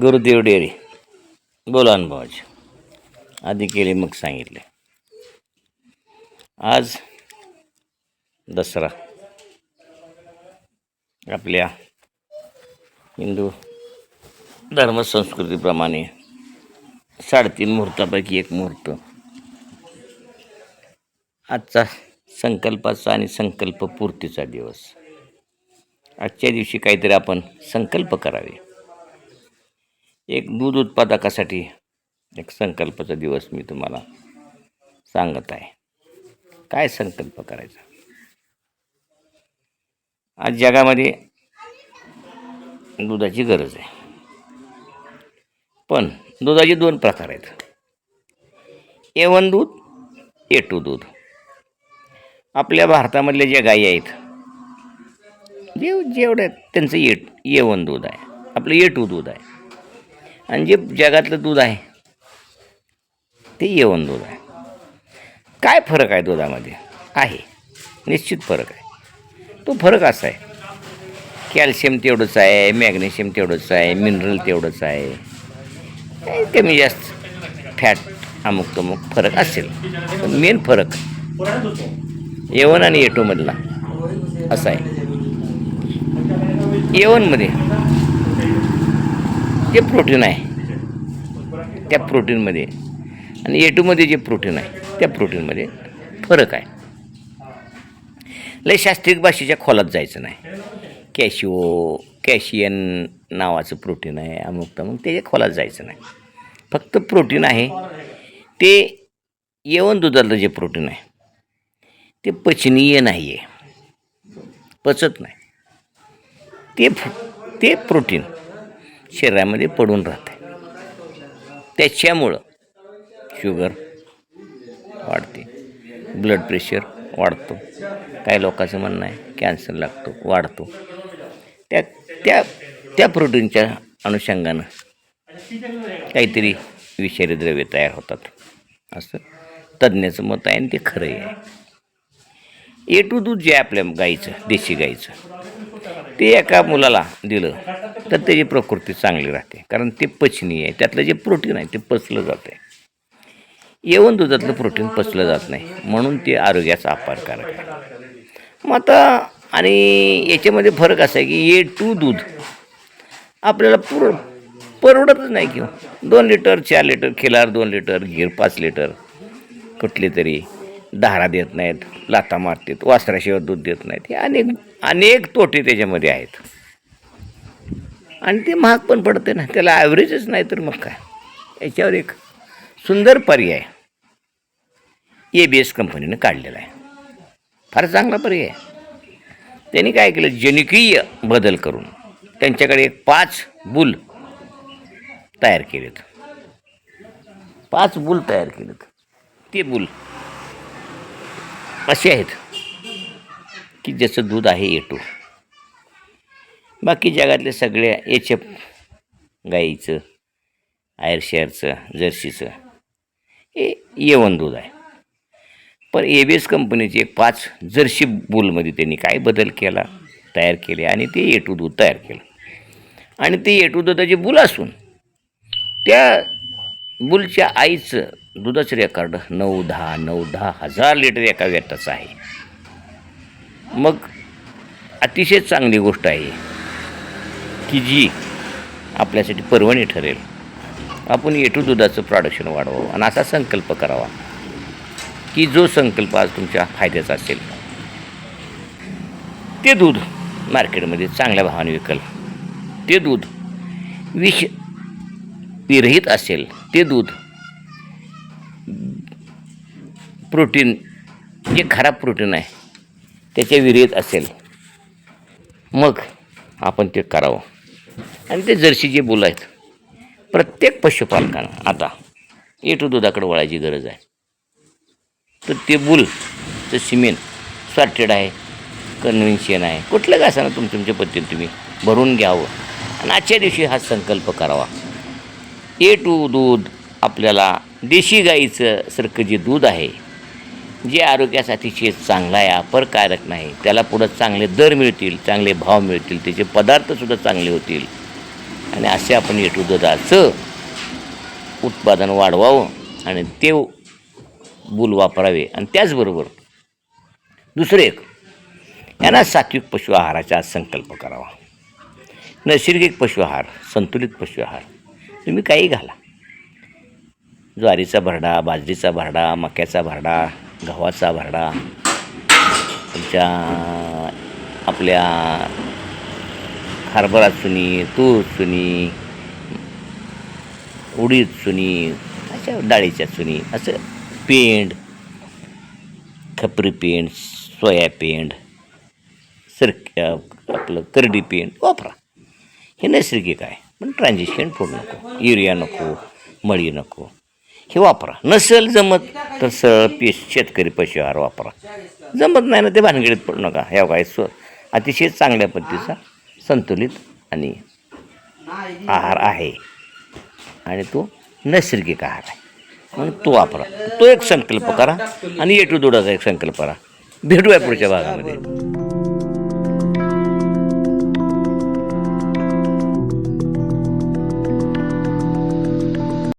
Gurudev dairy बोला अनुभवाज. आधी केले मग सांगितले. आज दसरा. आपल्या हिंदू धर्मसंस्कृतीप्रमाणे साडेतीन मुहूर्तापैकी एक मुहूर्त. आजचा संकल्पाचा आणि संकल्पपूर्तीचा दिवस. आजच्या दिवशी काहीतरी आपण संकल्प करावे. एक दूध उत्पादकासाठी एक संकल्पाचा दिवस मी तुम्हाला सांगत आहे. काय संकल्प करायचा? आज जगामध्ये दुधाची गरज आहे. पण दुधाचे दोन प्रकार आहेत. ए वन दूध ए टू दूध. आपल्या भारतामधल्या ज्या गायी आहेत जे जेवढ्या त्यांचं ए ए वन दूध आहे आपलं ए टू दूध आहे. आणि जे जगातलं दूध आहे ते येवन दूध आहे. काय फरक आहे दुधामध्ये? आहे. निश्चित फरक आहे. तो फरक असा आहे. कॅल्शियम तेवढंच आहे मॅग्नेशियम तेवढंच आहे मिनरल तेवढंच आहे. काही कमी जास्त फॅट अमुक तमुक फरक असेल. पण मेन फरक येवन आणि ए असा आहे. येवनमध्ये जे प्रोटीन आहे त्या प्रोटीनमध्ये आणि ए टूमध्ये जे प्रोटीन आहे त्या प्रोटीनमध्ये फरक आहे. लय शास्त्रीय भाषेच्या खोलात जायचं नाही. कॅशिओ कॅशियन नावाचं प्रोटीन आहे अमुक तमुक त्याच्या खोलात जायचं नाही. फक्त प्रोटीन आहे ते येवन दुधातलं जे प्रोटीन आहे ते पचनीय नाही आहे पचत नाही. ते फ- ते प्रोटीन. शरीरामध्ये पडून राहते. त्याच्यामुळं शुगर वाढते. ब्लड प्रेशर वाढतो. काही लोकांचं म्हणणं आहे कॅन्सर लागतो वाढतो. त्या त्या त्या प्रोटीनच्या अनुषंगानं काहीतरी विषारी द्रव्ये तयार होतात. असं तज्ज्ञाचं मत आहे आणि ते खरंही आहे. ए टू दूध जे आहे आपल्या गाईचं देशी गाईचं. ते एका मुलाला दिलं तर त्याची प्रकृती चांगली राहते. कारण ते पचनीय आहे. त्यातलं जे प्रोटीन आहे ते पचलं जातं. येऊन दुधातलं प्रोटीन पचलं जात नाही. म्हणून ते आरोग्याचा अपारकारक आहे. मग आता आणि याच्यामध्ये फरक असा आहे की ए टू दूध आपल्याला पुर परवडतच नाही किंवा. दोन लिटर चार लिटर खिलार दोन लिटर गीर पाच लिटर कुठली तरी. धारा देत नाहीत लाता मारतात वासराशिवाय दूध देत नाहीत. हे अनेक अनेक तोटे त्याच्यामध्ये आहेत. आणि ते महाग पण पडते ना त्याला ॲव्हरेजच नाही तर मग काय? याच्यावर एक सुंदर पर्याय ए बी एस कंपनीनं काढलेला आहे. फार चांगला पर्याय. त्यांनी काय केलं? जनिकीय बदल करून त्यांच्याकडे एक पाच बुल तयार केलेत. पाच बुल तयार केलेत. ते बुल असे आहेत की ज्याचं दूध आहे एटू बाकी जगातले सगळ्या एच एफ गाईचं आयरशेअरचं जर्सीचं हे येवन दूध आहे. पण ए बी एस कंपनीचे पाच जर्सी बुलमध्ये त्यांनी काय बदल केला तयार केले आणि ते एटू दूध तयार केलं. आणि ते एटू दुधाचे बुल असून त्या बुलच्या आईचं दुधाचं रेकॉर्ड नऊ दहा नऊ दहा हजार लिटर एका व्यताचं आहे. मग अतिशय चांगली गोष्ट आहे की जी आपल्यासाठी पर्वणी ठरेल. आपण एटू दुधाचं प्रोडक्शन वाढवावं आणि असा संकल्प करावा की जो संकल्प आज तुमच्या फायद्याचा असेल. ते दूध मार्केटमध्ये चांगल्या भावाने विकल. ते दूध विष विरहित असेल. ते दूध प्रोटीन जे खराब प्रोटीन आहे त्याच्या विरहित असेल. मग आपण ते करावं. आणि ते जर्सी जे बुल आहेत प्रत्येक पशुपालकानं आता ए टू दुधाकडे वळायची गरज आहे. तर ते बुलचं सिमेंट सॉर्टेड आहे कन्व्हेन्शन आहे कुठलं का ना तुम तुमच्या पद्धतीने तुम्ही भरून घ्यावं. आणि आजच्या दिवशी हा संकल्प करावा. ए टू दूध आपल्याला देशी गाईचं सारखं जे दूध आहे जे आरोग्यासाठी शेत चांगला आहे अपरकारक नाही त्याला पुढं चांगले दर मिळतील चांगले भाव मिळतील त्याचे पदार्थसुद्धा चांगले होतील. आणि असे आपण येटू दुधाचं उत्पादन वाढवावं आणि ते बूल वापरावे. आणि त्याचबरोबर दुसरं एक यांना सात्विक पशु आहाराचा संकल्प करावा. नैसर्गिक पशु आहार संतुलित पशु आहार तुम्ही काही घाला. ज्वारीचा भरडा बाजरीचा भरडा मक्याचा भरडा गव्हाचा भरडा. तुमच्या आपल्या हरभरा चुनी तूर चुनी उडीद चुनी अशा डाळीच्या चुनी असं पेंड खपरी पेंड सोया पेंड सरक आपलं करडी पेंड वापरा. हे नैसर्गिक आहे पण ट्रान्झिशन फूड नको. युरिया नको मळी नको. हे वापरा. नसेल जमत तर सरळ पीस शेतकरी पशु आहार वापरा. जमत नाही ना ते भानगडीत पडू नका. ह्या काय स्व अतिशय चांगल्या पद्धतीचा संतुलित आणि आहार आहे. आणि तो नैसर्गिक आहार आहे. म्हणून तो वापरा. तो एक संकल्प करा आणि एटू दोडाचा एक संकल्प करा. भेटूया पुढच्या भागामध्ये.